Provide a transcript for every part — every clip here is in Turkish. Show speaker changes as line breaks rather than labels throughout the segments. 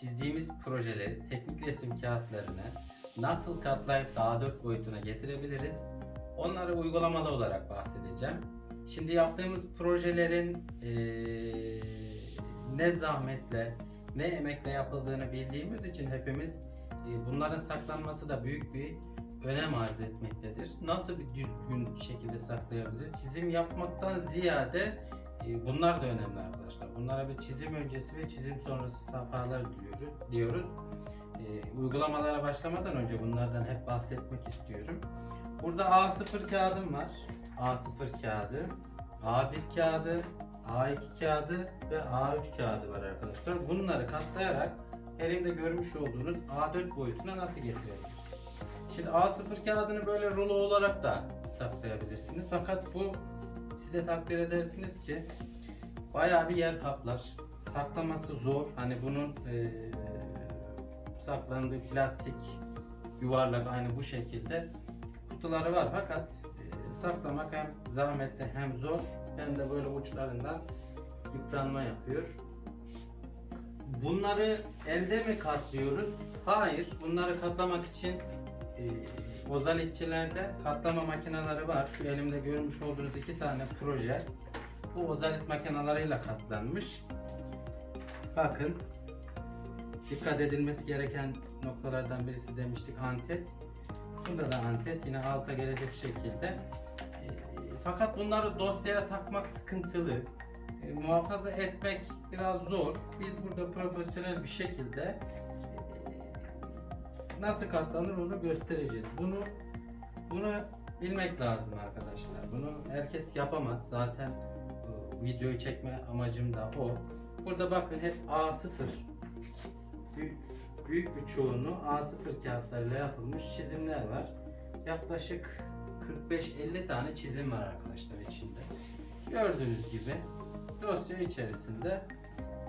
çizdiğimiz projeleri teknik resim kağıtlarını nasıl katlayıp daha 4 boyutuna getirebiliriz onları uygulamalı olarak bahsedeceğim. Şimdi yaptığımız projelerin eee, ne zahmetle ne emekle yapıldığını bildiğimiz için hepimiz e, bunların saklanması da büyük bir önem arz etmektedir. Nasıl bir düzgün şekilde saklayabiliriz? Çizim yapmaktan ziyade e, bunlar da önemli arkadaşlar. Bunlara bir çizim öncesi ve çizim sonrası safhalar diyoruz. diyoruz. E, uygulamalara başlamadan önce bunlardan hep bahsetmek istiyorum. Burada A0 kağıdım var. A0 kağıdı, A1 kağıdı, A2 kağıdı ve A3 kağıdı var arkadaşlar. Bunları katlayarak elimde görmüş olduğunuz A4 boyutuna nasıl getirebiliriz? Şimdi A0 kağıdını böyle rulo olarak da saklayabilirsiniz. Fakat bu siz de takdir edersiniz ki bayağı bir yer kaplar. Saklaması zor. Hani bunun eee, saklandığı plastik yuvarlak aynı bu şekilde kutuları var fakat eee, saklamak hem zahmetli hem zor hem de böyle uçlarından yıpranma yapıyor. Bunları elde mi katlıyoruz? Hayır. Bunları katlamak için e, ozalitçilerde katlama makineleri var. Şu elimde görmüş olduğunuz iki tane proje bu ozalit makinalarıyla katlanmış. Bakın dikkat edilmesi gereken noktalardan birisi demiştik antet. Bunda da antet yine alta gelecek şekilde. E, fakat bunları dosyaya takmak sıkıntılı. E, muhafaza etmek biraz zor. Biz burada profesyonel bir şekilde nasıl katlanır onu göstereceğiz. Bunu bunu bilmek lazım arkadaşlar. Bunu herkes yapamaz. Zaten e, videoyu çekme amacım da o. Burada bakın hep A0 büyük, büyük bir çoğunluğu A0 kağıtlarıyla yapılmış çizimler var. Yaklaşık 45-50 tane çizim var arkadaşlar içinde. Gördüğünüz gibi dosya içerisinde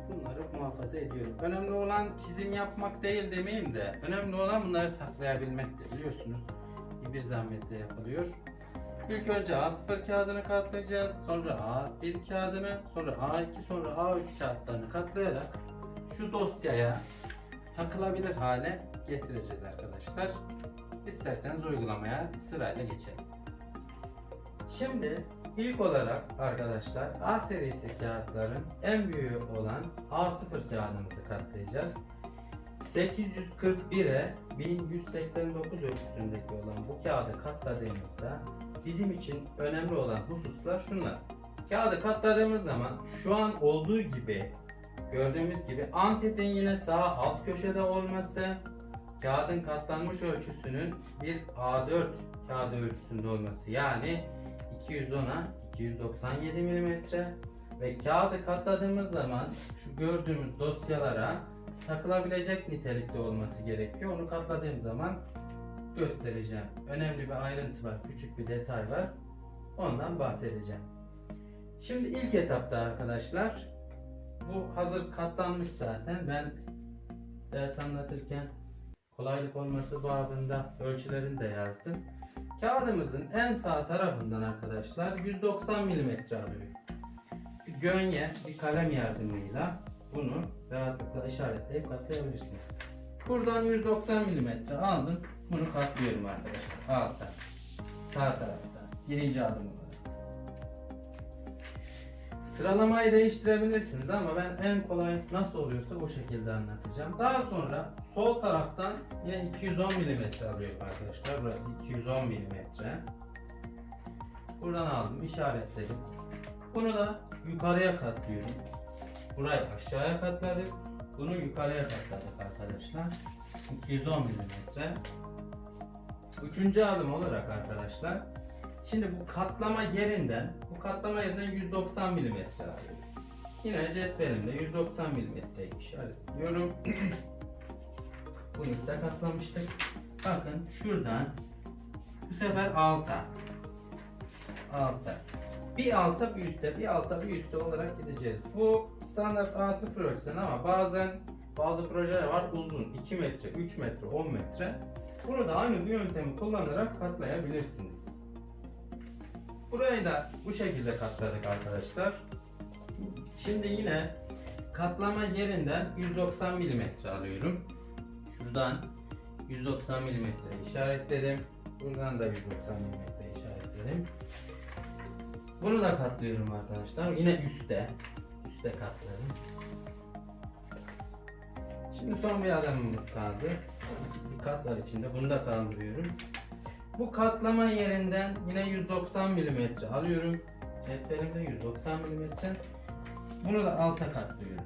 bunları muhafaza ediyorum. Önemli olan çizim yapmak değil demeyeyim de önemli olan bunları saklayabilmektir biliyorsunuz. Bir zahmetle yapılıyor. İlk önce A0 kağıdını katlayacağız. Sonra A1 kağıdını, sonra A2, sonra A3 kağıtlarını katlayarak şu dosyaya takılabilir hale getireceğiz arkadaşlar. İsterseniz uygulamaya sırayla geçelim. Şimdi ilk olarak arkadaşlar A serisi kağıtların en büyüğü olan A0 kağıdımızı katlayacağız. 841'e 1189 ölçüsündeki olan bu kağıdı katladığımızda bizim için önemli olan hususlar şunlar. Kağıdı katladığımız zaman şu an olduğu gibi gördüğümüz gibi antetin yine sağ alt köşede olması, kağıdın katlanmış ölçüsünün bir A4 kağıdı ölçüsünde olması yani 210'a 297 mm ve kağıdı katladığımız zaman şu gördüğümüz dosyalara takılabilecek nitelikte olması gerekiyor. Onu katladığım zaman göstereceğim. Önemli bir ayrıntı var, küçük bir detay var. Ondan bahsedeceğim. Şimdi ilk etapta arkadaşlar bu hazır katlanmış zaten. Ben ders anlatırken kolaylık olması babında ölçülerini de yazdım. Kağıdımızın en sağ tarafından arkadaşlar 190 mm alıyor. Bir gönye, bir kalem yardımıyla bunu rahatlıkla işaretleyip katlayabilirsiniz. Buradan 190 mm aldım. Bunu katlıyorum arkadaşlar. Alta. Sağ tarafta. Birinci adım olarak. Sıralamayı değiştirebilirsiniz ama ben en kolay nasıl oluyorsa o şekilde anlatacağım. Daha sonra sol taraftan yine 210 mm alıyorum arkadaşlar. Burası 210 mm. Buradan aldım, işaretledim. Bunu da yukarıya katlıyorum. Burayı aşağıya katladık. Bunu yukarıya katladık arkadaşlar. 210 mm. Üçüncü adım olarak arkadaşlar. Şimdi bu katlama yerinden, bu katlama yerinden 190 mm alıyorum. Yine cetvelimle 190 mm işaretliyorum. Üstte katlamıştık. Bakın şuradan bu sefer alta. Alta. Bir alta bir üstte, bir alta bir üstte olarak gideceğiz. Bu standart A0 ölçüsü ama bazen bazı projeler var uzun 2 metre, 3 metre, 10 metre. Bunu da aynı bu yöntemi kullanarak katlayabilirsiniz. Burayı da bu şekilde katladık arkadaşlar. Şimdi yine katlama yerinden 190 mm alıyorum. Şuradan 190 mm işaretledim. Buradan da 190 mm işaretledim. Bunu da katlıyorum arkadaşlar. Yine üstte. Üste katladım. Şimdi son bir adamımız kaldı. Bir kat var içinde. Bunu da kaldırıyorum. Bu katlama yerinden yine 190 mm alıyorum. Cetvelimde 190 mm. Bunu da alta katlıyorum.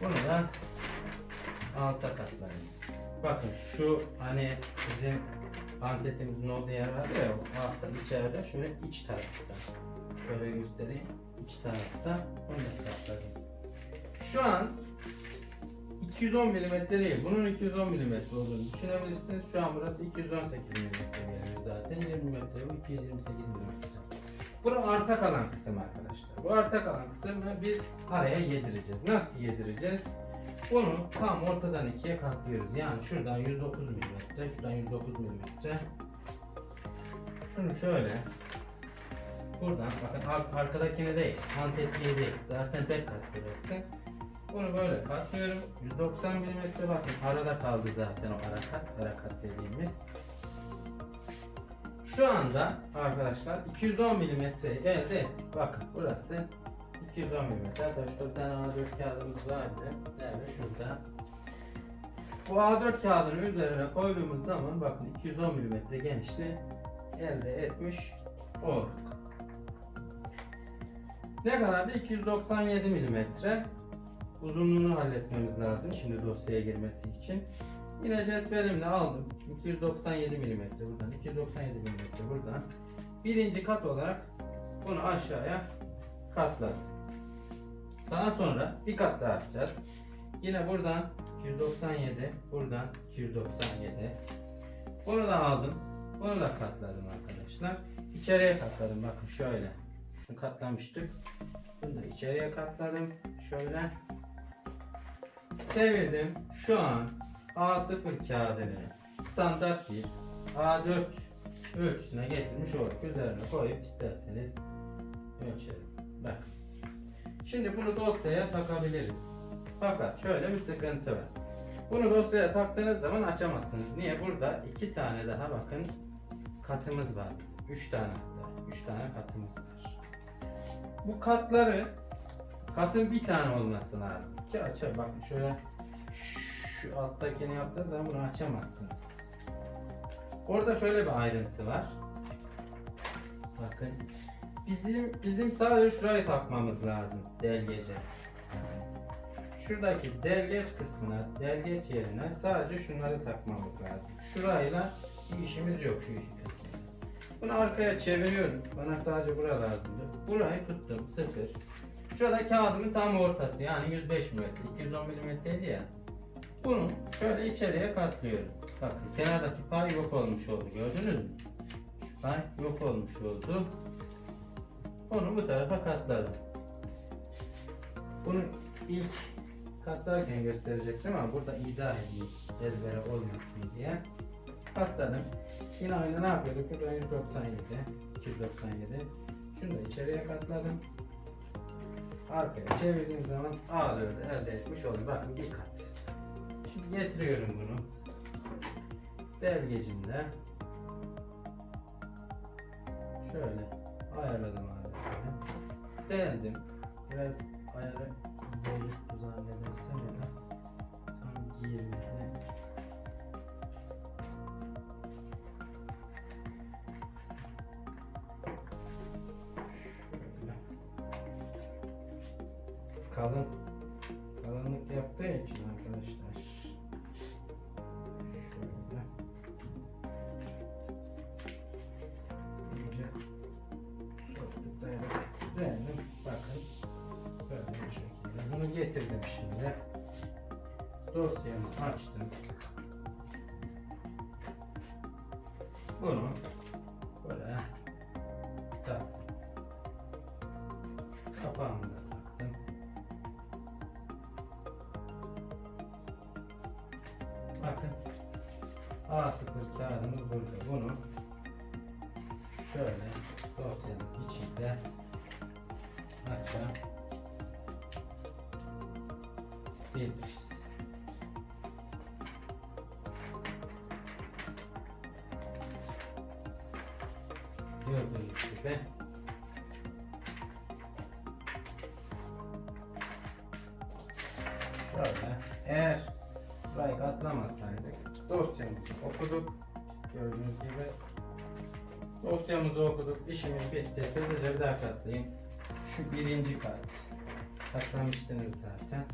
Bunu da alta katlayayım. Bakın şu hani bizim antetimizin olduğu yer var ya altta içeride şöyle iç tarafta. Şöyle göstereyim. İç tarafta onu da. Şu an 210 mm değil. Bunun 210 mm olduğunu düşünebilirsiniz. Şu an burası 218 mm geliyor zaten. 20 mm bu 228 mm. Burası arta kalan kısım arkadaşlar. Bu arta kalan kısmı biz araya yedireceğiz. Nasıl yedireceğiz? Bunu tam ortadan ikiye katlıyoruz. Yani şuradan 109 mm, şuradan 109 mm. Şunu şöyle buradan bakın ar- arkadakini değil, mantetliği değil. Zaten tek kat burası. Bunu böyle katlıyorum. 190 mm bakın arada kaldı zaten o ara kat, ara kat dediğimiz. Şu anda arkadaşlar 210 mm elde. Bakın burası 210 mm. Şurada bir tane A4 kağıdımız vardı. Nerede? Şurada. Bu A4 kağıdını üzerine koyduğumuz zaman bakın 210 mm genişliği elde etmiş olduk. Ne kadardı? 297 mm. Uzunluğunu halletmemiz lazım şimdi dosyaya girmesi için. Yine cetvelimle aldım. 297 mm buradan, 297 mm buradan. Birinci kat olarak bunu aşağıya katladım. Daha sonra bir kat daha yapacağız. Yine buradan 297, buradan 297. Bunu da aldım. Bunu da katladım arkadaşlar. İçeriye katladım. Bakın şöyle. Şunu katlamıştık. Bunu da içeriye katladım. Şöyle. Çevirdim. Şu an A0 kağıdını standart bir A4 ölçüsüne getirmiş olduk. Üzerine koyup isterseniz ölçelim. Bak. Şimdi bunu dosyaya takabiliriz. Fakat şöyle bir sıkıntı var. Bunu dosyaya taktığınız zaman açamazsınız. Niye? Burada iki tane daha bakın katımız var. bizim. Üç tane hatta. Üç tane katımız var. Bu katları katın bir tane olması lazım. Ki açar. Bakın şöyle şu alttakini yaptığınız zaman bunu açamazsınız. Orada şöyle bir ayrıntı var. Bakın. Bizim bizim sadece şurayı takmamız lazım delgece. Şuradaki delgeç kısmına, delgeç yerine sadece şunları takmamız lazım. Şurayla bir işimiz yok şu iki. Bunu arkaya çeviriyorum. Bana sadece bura lazımdı. Burayı tuttum sıfır. Şurada kağıdımın tam ortası yani 105 mm, 210 mm'ydi ya. Bunu şöyle içeriye katlıyorum. Bakın kenardaki pay yok olmuş oldu gördünüz mü? Şu pay yok olmuş oldu. Onu bu tarafa katladım. Bunu ilk katlarken gösterecektim ama burada izah edeyim ezbere olmasın diye. Katladım. Yine aynı ne yapıyorduk? Burada 197, 297. Şunu da içeriye katladım. Arkaya çevirdiğim zaman A4'ü elde etmiş oldum. Bakın bir kat. Şimdi getiriyorum bunu. Delgecimle şöyle ayarladım Deldim. Biraz ayarı bozuktu zannedersem ya da tam girmedi. Şöyle. Kalın A0 kağıdımız burada. Bunu şöyle dosyanın içinde açalım. Bir işimiz bitti. Hızlıca bir daha katlayayım. Şu birinci kat. Katlamıştınız zaten.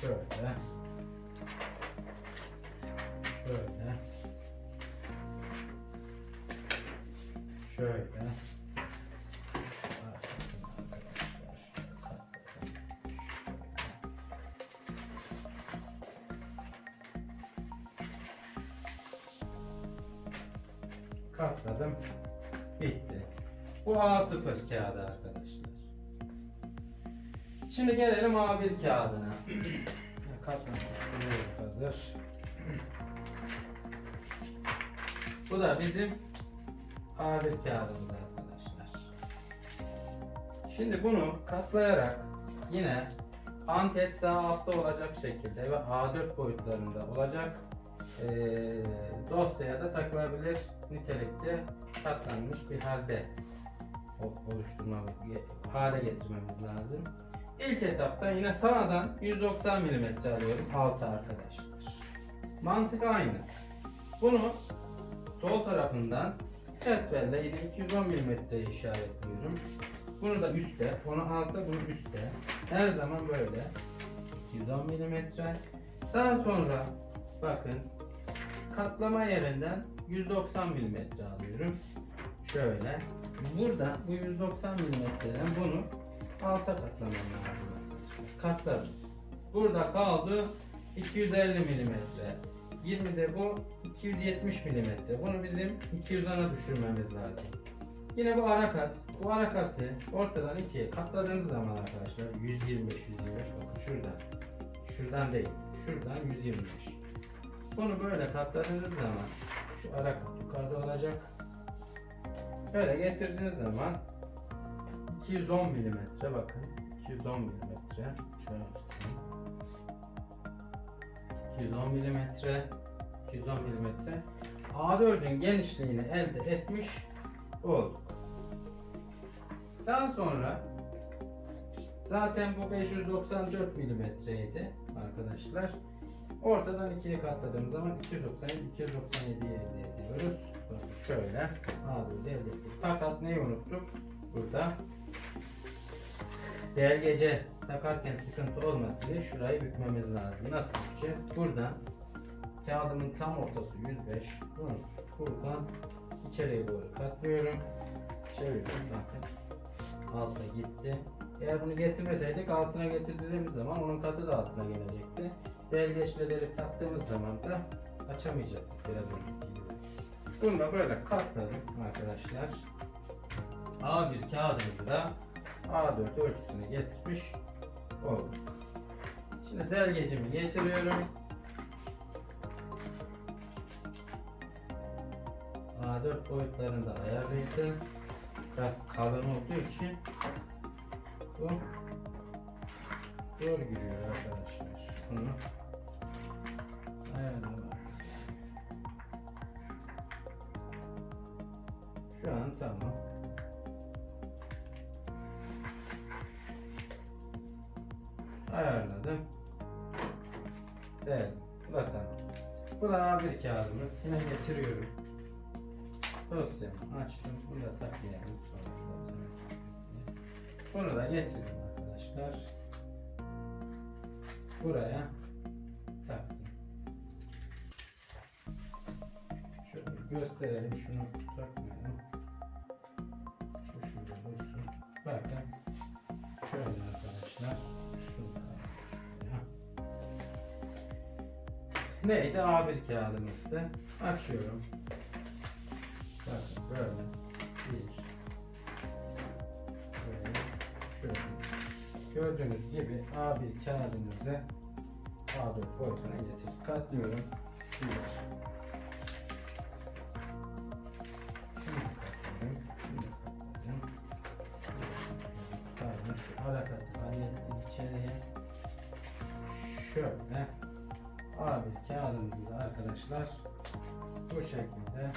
Şöyle. Katladım. Bitti. Bu A0 kağıdı arkadaşlar. Şimdi gelelim A1 kağıdına. Katlamış hazır. Bu da bizim A1 kağıdımız arkadaşlar. Şimdi bunu katlayarak yine antet sağ altta olacak şekilde ve A4 boyutlarında olacak eee dosyaya da takılabilir nitelikte katlanmış bir halde o- oluşturmamız, hale getirmemiz lazım. İlk etapta yine sağdan 190 mm alıyorum altı arkadaşlar. Mantık aynı. Bunu sol tarafından cetvelle yine 210 mm işaretliyorum. Bunu da üstte, onu altta, bunu üstte. Her zaman böyle. 210 mm. Daha sonra bakın katlama yerinden 190 mm alıyorum. Şöyle. Burada bu 190 mm'den bunu alta katlamam lazım. Katladım. Burada kaldı 250 mm. 20 de bu 270 mm. Bunu bizim 210'a düşürmemiz lazım. Yine bu ara kat. Bu ara katı ortadan ikiye katladığınız zaman arkadaşlar 125 125 bakın şuradan. Şuradan değil. Şuradan 125. Bunu böyle katladığınız zaman şu ara yukarıda olacak. Böyle getirdiğiniz zaman 210 milimetre bakın 210 milimetre şöyle tutayım 210 milimetre 210 milimetre A4'ün genişliğini elde etmiş olduk. Daha sonra zaten bu 594 milimetreydi arkadaşlar. Ortadan ikiye katladığımız zaman 297 297'yi elde ediyoruz. Bakın şöyle A4'ü elde ettik. Fakat neyi unuttuk? Burada Delgece takarken sıkıntı olmasın diye şurayı bükmemiz lazım. Nasıl bükeceğiz? Buradan kağıdımın tam ortası 105. Bunu buradan içeriye doğru katlıyorum. Çeviriyorum bakın. Alta gitti. Eğer bunu getirmeseydik altına getirdiğimiz zaman onun katı da altına gelecekti. Delgeçle taktığımız zaman da açamayacaktık biraz önceki gibi. Bunu da böyle katladım arkadaşlar. A1 kağıdımızı da A4 ölçüsüne getirmiş olduk. Şimdi delgecimi getiriyorum. A4 boyutlarında ayarlaydım. Biraz kalın olduğu için bu zor giriyor arkadaşlar. Bunu Dosyamı açtım. Bunu da takmayalım. Sonra Bunu da getirdim arkadaşlar. Buraya taktım. Şöyle gösterelim. Şunu takmayalım. Şu şurada dursun. Bakın. Şöyle arkadaşlar. Şurada. Neydi? A1 kağıdımızdı. Açıyorum böyle bir şöyle, şöyle. Gördüğünüz gibi A1 kağıdımızı A4 boyutuna getirip katlıyorum. Bir, harekatı hallettim içeriye. Şöyle abi kağıdımızı da arkadaşlar bu şekilde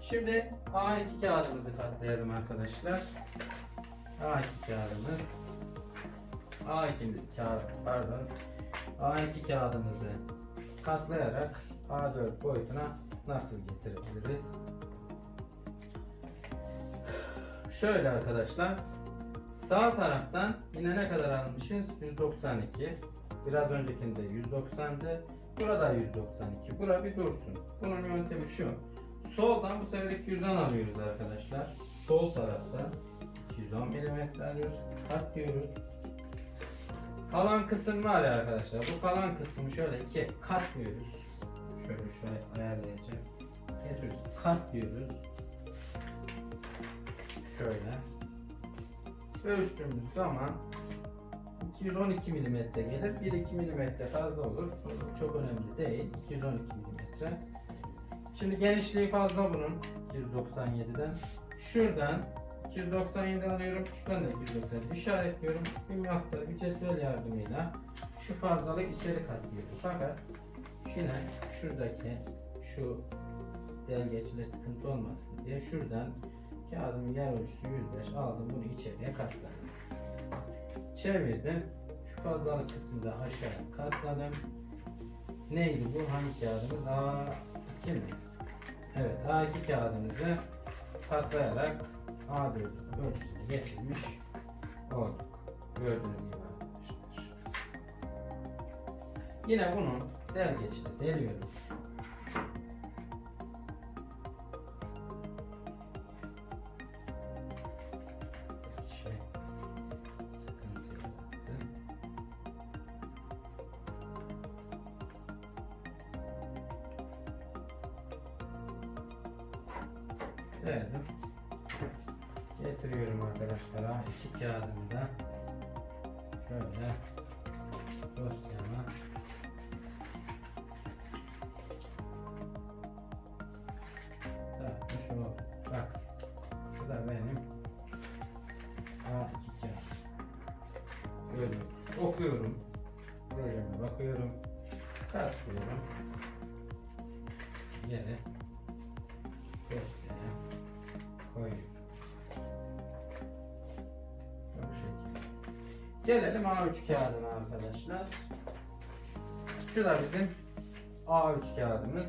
Şimdi A2 kağıdımızı katlayalım arkadaşlar. A2 kağıdımız A2 kağıt pardon A2 kağıdımızı katlayarak A4 boyutuna nasıl getirebiliriz? Şöyle arkadaşlar sağ taraftan yine ne kadar almışız? 192 biraz öncekinde 190'dı burada 192 bura bir dursun. Bunun yöntemi şu. Soldan bu sefer 210 alıyoruz arkadaşlar. Sol tarafta 210 mm alıyoruz. Katlıyoruz kalan kısım var ya arkadaşlar. Bu kalan kısmı şöyle ikiye katlıyoruz şöyle şuraya ayarlayacağım. Getiriyoruz. Katlıyoruz şöyle. Ölçtüğümüz zaman 212 mm gelir. 1-2 mm fazla olur. Çok önemli değil. 212 mm. Şimdi genişliği fazla bunun 297'den. Şuradan 297 alıyorum. Şuradan da 297 işaretliyorum. Bir master, bir cetvel yardımıyla şu fazlalık içeri katlıyorum. Fakat yine şuradaki şu delgeçle sıkıntı olmasın diye şuradan kağıdımın yer ölçüsü 105 aldım bunu içeriye katladım. Çevirdim. Şu fazlalık kısmını da aşağı katladım. Neydi bu? Hangi kağıdımız? A2 mi? Evet A2 kağıdımızı katlayarak A4 ölçüsünü getirmiş olduk. Gördüğünüz gibi arkadaşlar. Yine bunu delgeçle deliyorum. Bu da benim A2 kağıt. Böyle okuyorum. Projeme bakıyorum. Katlıyorum. Yere dosyaya koyuyorum. Bu şekilde. Gelelim A3 kağıdına arkadaşlar. Şu da bizim A3 kağıdımız.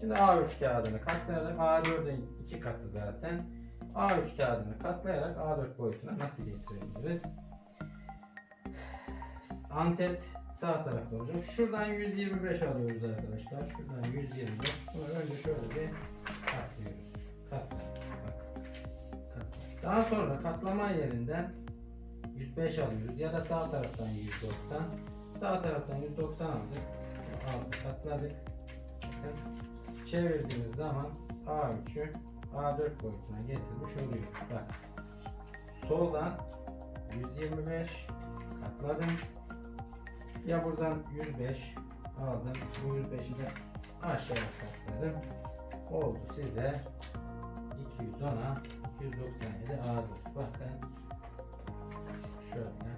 Şimdi A3 kağıdını katlayalım. A4'ün iki katı zaten. A3 kağıdını katlayarak A4 boyutuna nasıl getirebiliriz? Antet sağ tarafta olacak. Şuradan 125 alıyoruz arkadaşlar. Şuradan 125. Bunu önce şöyle bir katlıyoruz. Katla. Bak. Katla. Daha sonra katlama yerinden 105 alıyoruz ya da sağ taraftan 190. Sağ taraftan 190 aldık. Altı katladık. Bakın. Çevirdiğimiz zaman A3'ü A4 boyutuna getirmiş oluyoruz. Bak. Soldan 125 katladım. Ya buradan 105 aldım. Bu 105'i de aşağıya katladım. Oldu size 210'a 297 A4. Bakın şöyle.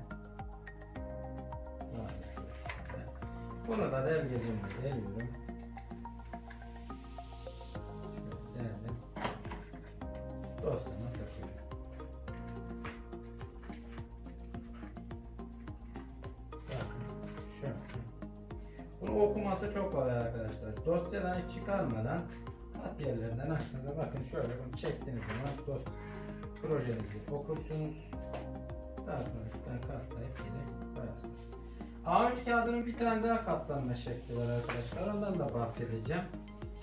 Bunu da delgecimle deliyorum. Bunu okuması çok kolay arkadaşlar. Dosyadan hiç çıkarmadan hat yerlerinden aklınıza bakın şöyle bunu çektiğiniz zaman dosya projenizi okursunuz. Daha sonra şuradan katlayıp yine koyarsınız. A3 kağıdının bir tane daha katlanma şekli var arkadaşlar. Ondan da bahsedeceğim.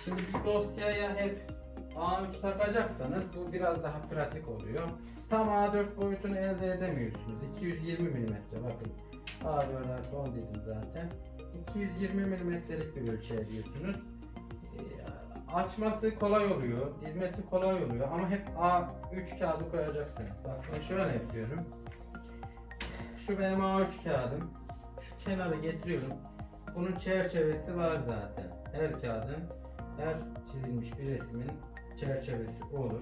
Şimdi bir dosyaya hep A3 takacaksanız bu biraz daha pratik oluyor. Tam A4 boyutunu elde edemiyorsunuz. 220 mm bakın. A4 artı 10 dedim zaten. 220 mm'lik bir ölçü ediyorsunuz. Ee, açması kolay oluyor, dizmesi kolay oluyor ama hep A3 kağıdı koyacaksınız. Bak ben şöyle yapıyorum. Şu benim A3 kağıdım. Şu kenara getiriyorum. Bunun çerçevesi var zaten. Her kağıdın, her çizilmiş bir resmin çerçevesi olur.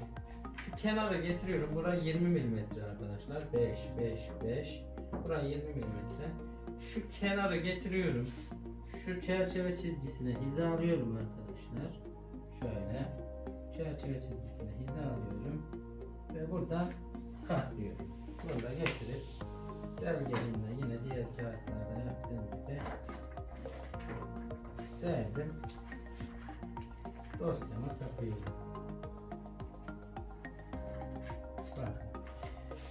Şu kenara getiriyorum. Bura 20 mm arkadaşlar. 5, 5, 5. Bura 20 mm. Şu kenarı getiriyorum. Şu çerçeve çizgisine hizalıyorum arkadaşlar. Şöyle. Çerçeve çizgisine hizalıyorum. Ve buradan katlıyorum. Bunu da getirip delgelimle yine diğer kağıtlarda yaptığım gibi deldim. Dosyama takıyorum. Bakın.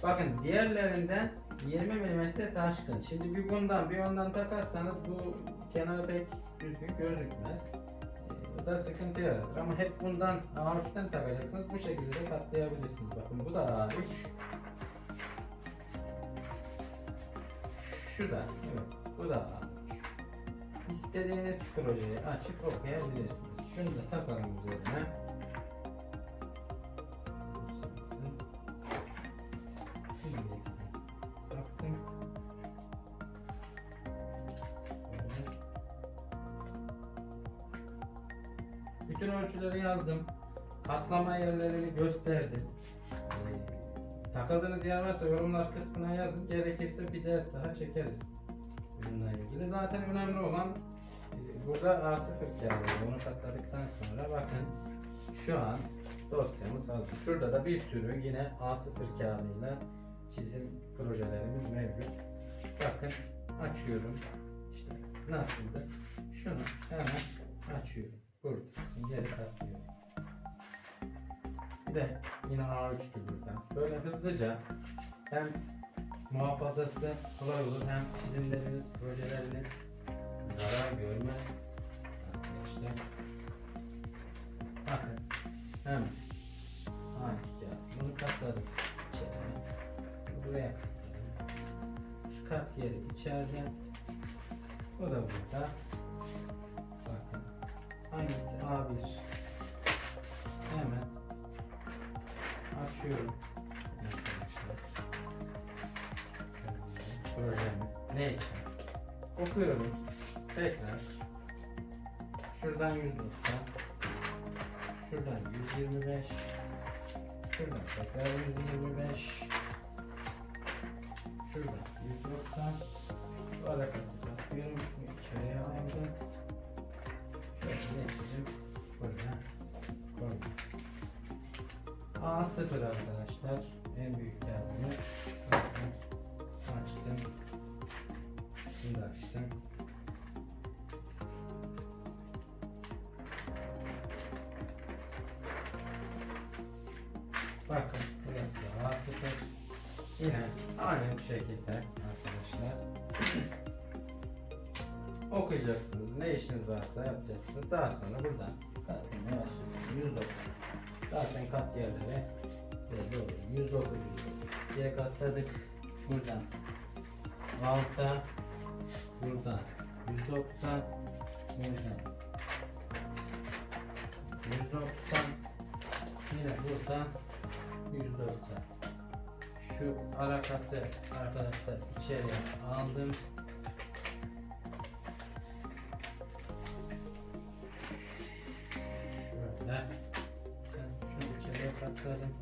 Bakın diğerlerinden 20 mm taşkın. Şimdi bir bundan bir ondan takarsanız bu kenarı pek düzgün gözükmez. Ee, Bu da sıkıntı yaratır ama hep bundan A3'ten takacaksınız. Bu şekilde de katlayabilirsiniz. Bakın bu da A3. Şu da, evet, bu da A3. İstediğiniz projeyi açıp okuyabilirsiniz. Şunu da takalım üzerine. Yerlerini gösterdim. Ee, takıldığınız yer varsa yorumlar kısmına yazın. Gerekirse bir ders daha çekeriz. Bununla ilgili. Zaten önemli olan e, burada A0 kağıdı. Onu katladıktan sonra bakın şu an dosyamız hazır. Şurada da bir sürü yine A0 kağıdıyla çizim projelerimiz mevcut. Bakın açıyorum. İşte nasıldı? Şunu hemen açıyorum. Burada. Geri katlıyorum. De yine A3'tü burada. Böyle hızlıca hem muhafazası kolay olur hem çizimleriniz, projeleriniz zarar görmez. Arkadaşlar. Bakın. Hem aynı kağıt. Bunu katladım. içeriye. Buraya katladım. Şu kat yeri içeride. Bu da burada. Bakın. Hangisi A1? Açıyorum. Projemi. Neyse. Okuyorum. Tekrar. Şuradan 190. Şuradan 125. Şuradan tekrar 125. Şuradan 190. Bu hareketi takıyorum. A0 arkadaşlar. En büyük kağıdımız. Bakın. Açtım. Bunu da açtım. Bakın burası da A0. Yine aynı bu şekilde arkadaşlar. Okuyacaksınız. Ne işiniz varsa yapacaksınız. Daha sonra buradan katlamaya başlıyorsunuz. 190. Zaten kat yerleri belli olur. 109 diye katladık. Buradan. 6 buradan. 190 buradan. 190 yine buradan. 190 şu ara katı arkadaşlar içeriye aldım. Şöyle. Şunu içeriye katladım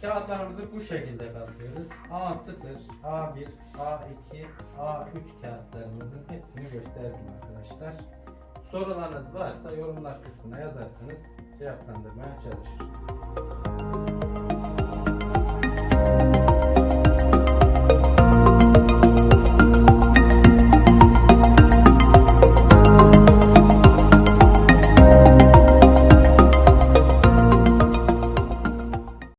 kağıtlarımızı bu şekilde katlıyoruz A0, A1, A2, A3 kağıtlarımızın hepsini gösterdim arkadaşlar. Sorularınız varsa yorumlar kısmına yazarsınız. Cevaplandırmaya çalışırım